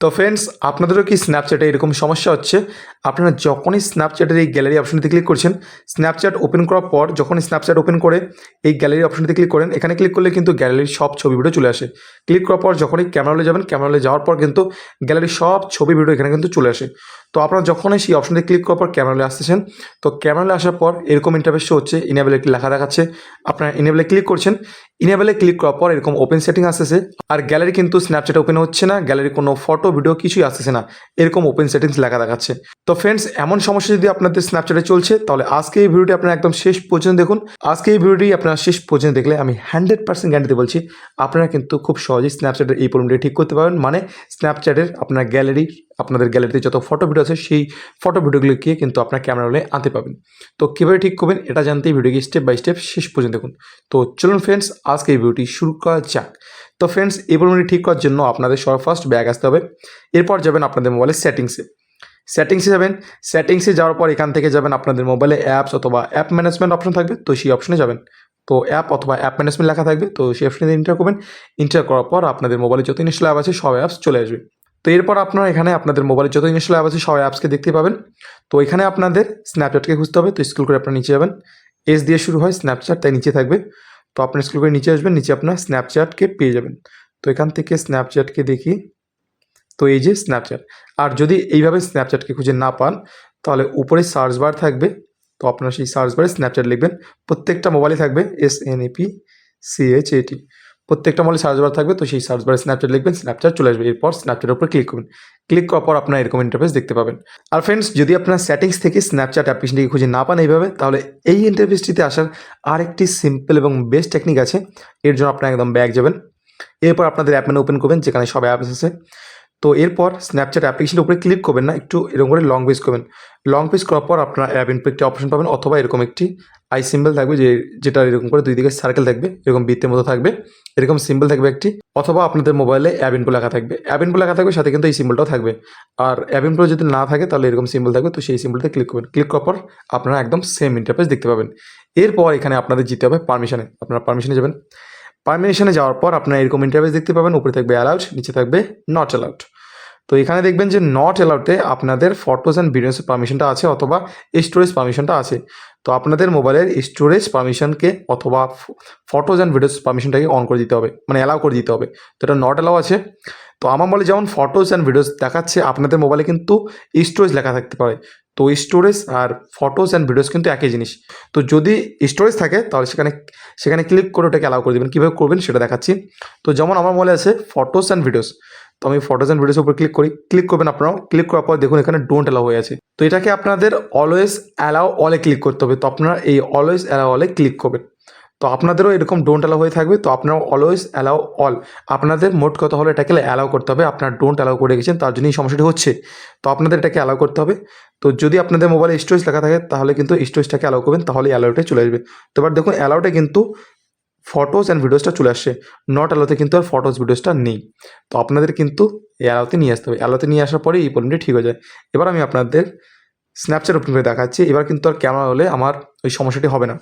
তো ফ্রেন্ডস আপনাদেরও কি স্ন্যাপচ্যাটে এরকম সমস্যা হচ্ছে? আপনারা যখনই স্ন্যাপচ্যাটের এই গ্যালারি অপশনটিতে ক্লিক করছেন স্ন্যাপচ্যাট ওপেন করার পর যখনই স্ন্যাপচ্যাট ওপেন করে, এই গ্যালারি অপশনটিতে ক্লিক করেন, এখানে ক্লিক করলে কিন্তু গ্যালারির সব ছবি ভিডিও চলে আসে। ক্লিক করার পর যখনই ক্যামেরালে যাবেন ক্যামেরালে যাওয়ার পর কিন্তু গ্যালারির সব ছবি ভিডিও এখানে কিন্তু চলে আসে। তো আপনারা যখনই সেই অপশনটি ক্লিক করার পর ক্যামেরালে আসতেছেন, তো ক্যামেরালে আসার পর এরকম ইন্টারফেস হচ্ছে ইনেবল একটি লেখা দেখাচ্ছে, আপনারা ইনেবেলে ক্লিক করছেন ইনেবলে ক্লিক করার পর এরকম ওপেন সেটিং আসতেছে। আর গ্যালারি কিন্তু স্ন্যাপচ্যাট ওপেন হচ্ছে না গ্যালারি কোনো ফটো ভিডিও কিছুই আসতেছে না। এরকম ওপেন সেটিংস লেখা দেখাচ্ছে। তো ফ্রেন্ডস এমন সমস্যা যদি আপনাদের স্ন্যাপচ্যাটে চলছে, তাহলে আজকে এই ভিডিওটি আপনারা একদম শেষ পর্যন্ত দেখুন। আজকে এই ভিডিওটি আপনারা শেষ পর্যন্ত দেখলে আমি হান্ড্রেড পার্সেন্ট গ্যারান্টি বলছি, আপনারা কিন্তু খুব সহজেই স্ন্যাপচ্যাটের এই প্রবলেমটি ঠিক করতে পারবেন। মানে স্ন্যাপচ্যাটের আপনার গ্যালারি আপনাদের গ্যালারিতে যত ফটো ভিডিও আছে, সেই ফটো ভিডিওগুলিকে কিন্তু আপনার ক্যামেরা হলে আনতে পাবেন তো কীভাবে ঠিক করবেন, এটা জানতেই ভিডিওকে স্টেপ বাই স্টেপ শেষ পর্যন্ত দেখুন। তো চলুন ফ্রেন্ডস আজকে এই ভিডিওটি শুরু করা যাক। তো ফ্রেন্ডস এই প্রবলেমটি ঠিক করার জন্য আপনাদের সবার ফার্স্ট ব্যাগ আসতে হবে। এরপর যাবেন আপনাদের মোবাইলের সেটিংসে সেটিংসে যাবেন সেটিংসে যাওয়ার পর এখান থেকে যাবেন আপনাদের মোবাইলে অ্যাপস অথবা অ্যাপ ম্যানেজমেন্ট অপশন থাকবে, তো সেই অপশনে যাবেন। তো অ্যাপ অথবা অ্যাপ ম্যানেজমেন্ট লেখা থাকবে, তো সেই অপশনে ইন্টার করবেন। ইন্টার করার পর আপনাদের মোবাইলে যত ইনস্টল অ্যাপ আছে, সব অ্যাপস চলে আসবে। তো এরপর আপনারা এখানে আপনাদের মোবাইলে যত ইনস্টল অ্যাপ আছে, সব অ্যাপসকে দেখতে পাবেন। তো এখানে আপনাদের স্ন্যাপচ্যাটকে খুঁজতে হবে। তো স্কুল করে আপনার নিচে যাবেন। এস দিয়ে শুরু হয় স্ন্যাপচ্যাট তাই নিচে থাকবে। তো আপনার স্কুল করে নিচে আসবেন, নিচে আপনার স্ন্যাপচ্যাটকে পেয়ে যাবেন। তো এখান থেকে স্ন্যাপচ্যাটকে দেখি। তো এই যে স্ন্যাপচ্যাট আর যদি এইভাবে স্ন্যাপচ্যাটকে খুঁজে না পান, তাহলে উপরে সার্চ বার থাকবে। তো আপনারা সেই সার্চ বারে স্ন্যাপচ্যাট লিখবেন। প্রত্যেকটা মোবাইলে থাকবে S N A P C H A T প্রত্যেকটা মোবাইলে সার্চ বার থাকবে, তো সেই সার্চ বারে স্ন্যাপচ্যাট লিখবেন স্ন্যাপচ্যাট চলে আসবে। এরপর স্ন্যাপচ্যাটের উপর ক্লিক করবেন ক্লিক করার পর আপনার এরকম ইন্টারফেস দেখতে পাবেন। আর ফ্রেন্ডস যদি আপনার সেটিংস থেকে স্ন্যাপচ্যাট অ্যাপ্লিকেশনটিকে খুঁজে না পান এইভাবে, তাহলে এই ইন্টারফেসটিতে আসার আরেকটি সিম্পল এবং বেস্ট টেকনিক আছে। এর জন্য আপনার একদম ব্যাগ যাবেন। এরপর আপনাদের অ্যাপ ওপেন করবেন, যেখানে সব অ্যাপস আছে। তো এরপর স্ন্যাপচ্যাট অ্যাপ্লিকেশনের উপরে ক্লিক করবেন না, একটু এরকম করে লং পেজ করবেন। লং পেজ করার পর আপনার অ্যাপ ইনপু একটি অপশন পাবেন, অথবা এরকম একটি আই সিম্বল থাকবে যে, যেটা এরকম করে দুই দিকে সার্কেল থাকবে, এরকম বৃত্তের মতো থাকবে। এরকম সিম্বল থাকবে একটি, অথবা আপনাদের মোবাইলে অ্যাপ ইনপু লেখা থাকবে। অ্যাপ ইনপু লেখা থাকবে, সাথে কিন্তু এই সিম্বলটাও থাকবে। আর অ্যাপ ইনপু যদি না থাকে, তাহলে এরকম সিম্বল থাকবে, তো সেই সিম্বলটা ক্লিক করবেন। ক্লিক করার পর আপনারা একদম সেম ইন্টারফেস দেখতে পাবেন। এরপর এখানে আপনাদের যেতে হবে পারমিশনে আপনারা পারমিশনে যাবেন। পারমিশনে যাওয়ার পর আপনারা এরকম ইন্টারফেস দেখতে পাবেন। উপরে থাকবে অ্যালাউড নিচে থাকবে নট অ্যালাউড তো এখানে দেখবেন যে নট অ্যালাউডে আপনাদের ফটোস অ্যান্ড ভিডিওসের পারমিশনটা আছে অথবা স্টোরেজ পারমিশনটা আছে। তো আপনাদের মোবাইলের স্টোরেজ পারমিশনকে অথবা ফটোস অ্যান্ড ভিডিওস পারমিশনটাকে অন করে দিতে হবে মানে অ্যালাউ করে দিতে হবে। তো এটা নট অ্যালাউ আছে। তো আমার মোবাইলে যেমন ফটোস অ্যান্ড ভিডিওস দেখাচ্ছে, আপনাদের মোবাইলে কিন্তু স্টোরেজ লেখা থাকতে পারে। তো স্টোরেজ আর ফটোস অ্যান্ড ভিডিওস কিন্তু একই জিনিস। তো যদি স্টোরেজ থাকে, তাহলে সেখানে সেখানে ক্লিক করে ওটাকে অ্যালাউ করে দেবেন। কীভাবে করবেন সেটা দেখাচ্ছি। তো যেমন আমার মোবাইলে আছে ফটোস অ্যান্ড ভিডিওস তো আমি ফটোস অ্যান্ড ভিডিওসের উপর ক্লিক করি। ক্লিক করবেন আপনারাও। ক্লিক করার পর দেখুন এখানে ডোন্ট অ্যালাউ হয়ে আছে। তো এটাকে আপনাদের অলওয়েজ অ্যালাউ অলে ক্লিক করতে হবে। তো আপনারা এই অলওয়েজ অ্যালাউ অলে ক্লিক করবেন। তো আপনাদেরও এরকম ডোন্ট অ্যালাউ হয়ে থাকবে। তো আপনারা অলওয়েজ অ্যালাউ অল আপনাদের মোট কথা হলো এটাকে অ্যালাউ করতে হবে। আপনার ডোন্ট অ্যালাউ করে গেছেন, তার জন্যই সমস্যাটি হচ্ছে। তো আপনাদের এটাকে অ্যালাউ করতে হবে। তো যদি আপনাদের মোবাইলে স্টোরেজ লেখা থাকে, তাহলে কিন্তু স্টোরেজটাকে অ্যালাউ করবেন তাহলে অ্যালাউটে চলে আসবে। তো এবার দেখুন অ্যালাউটা কিন্তু ফটোস অ্যান্ড ভিডিওসটা চলে আসছে নট অ্যালাউতে কিন্তু আর ফটোস ভিডিওসটা নেই। তো আপনাদের কিন্তু অ্যালাউতে নিয়ে আসতে হবে। অ্যালাউতে নিয়ে আসার পরে এই প্রবলেমটি ঠিক হয়ে যায়। এবার আমি আপনাদের স্ন্যাপচ্যাট ওপেন করে দেখাচ্ছি। এবার কিন্তু আর ক্যামেরা হলে আমার ওই সমস্যাটি হবে না।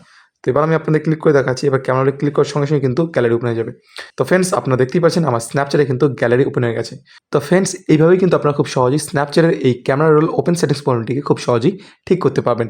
তো এবার আমি আপনাদের ক্লিক করে দেখাচ্ছি। এবার ক্যামেরা ক্লিক করার সঙ্গে সঙ্গে কিন্তু গ্যালারি ওপেন হয়ে যাবে। তো ফ্রেন্ডস আপনারা দেখতেই পাচ্ছেন আমার স্ন্যাপচ্যাটে কিন্তু গ্যালারি ওপেন হয়ে গেছে। তো ফ্রেন্ডস এইভাবেই কিন্তু আপনারা খুব সহজেই স্ন্যাপচ্যাটের এই ক্যামেরা রোল ওপেন সেটিংস প্রবলেমটিকে খুব সহজেই ঠিক করতে পারবেন।